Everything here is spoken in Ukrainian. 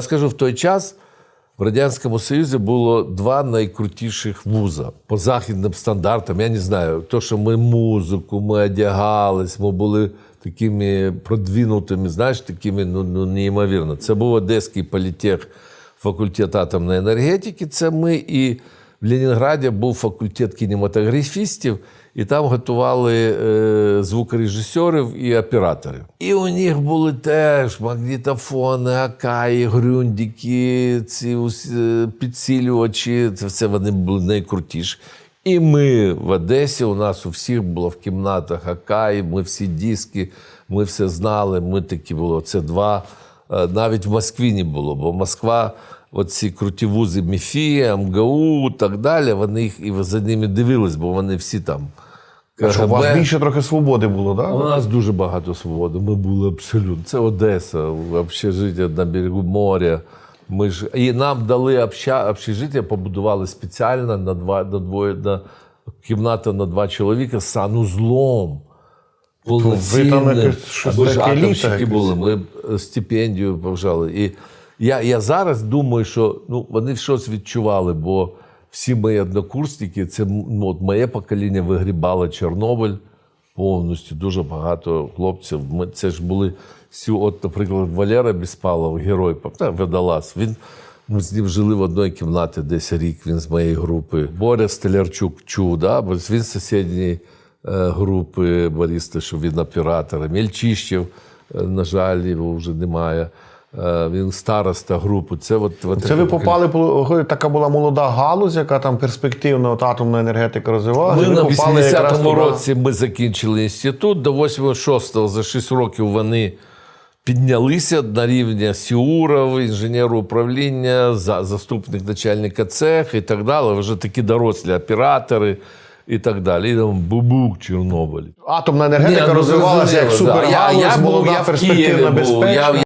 Я скажу, в той час в Радянському Союзі було два найкрутіших вуза по західним стандартам. Я не знаю, то, що ми музику, ми одягались, ми були такими продвинутими, знаєш, такими ну, ну неймовірно. Це був Одеський політех, факультет атомної енергетики. Це ми і в Ленінграді був факультет кінематографістів, і там готували е, звукорежисерів і операторів. І у них були теж магнітофони, акаї, грюндіки, ці ус- е, підсилювачі. Це все вони були найкрутіші. І ми в Одесі, у нас у всіх було в кімнатах Акаї, ми всі диски, ми все знали. Ми такі було. Це два. Е, Навіть в Москві не було, бо Москва, оці круті вузи МІФІ, МГУ і так далі, вони їх і за ними дивились, бо вони всі там. Що у вас більше трохи свободи було, так? У нас дуже багато свободи. Ми були абсолютно. Це Одеса, общежиття на берегу моря. Ми ж і нам дали обща, общежиття, побудували спеціально на два на двоє на кімната на два чоловіка з санузлом. Повноцінним. Ми ж атомщики були. Ми е, стипендію повжали. І я, я зараз думаю, що ну, вони щось відчували, бо всі мої однокурсники, це ну, от моє покоління вигрібало Чорнобиль повністю. Дуже багато хлопців. Ми, це ж були всі, от, наприклад, Валера Біспалов, герой, та, водолаз. Він ми з ним жили в одній кімнаті десь рік, він з моєї групи. Боря Столярчук чув, да? бо він з сусідньої е, групи Бориста, що він оператор. Мельчищев, е, на жаль, його вже немає. Е, Він староста групи. Це, от, от Це ви попали, така була молода галузь, яка там перспективна от атомна енергетика розвивалася. Ми на 80-му туди. році ми закінчили інститут. До 86-го за 6 років вони піднялися на рівня Сіуров, інженер управління, заступник начальника цех і так далі. Вже такі дорослі оператори і так далі. І там бубук Чорнобиль. Атомна енергетика Ні, ну, розвивалася як зрозуміло, да. Я- я молода я перспективна Києві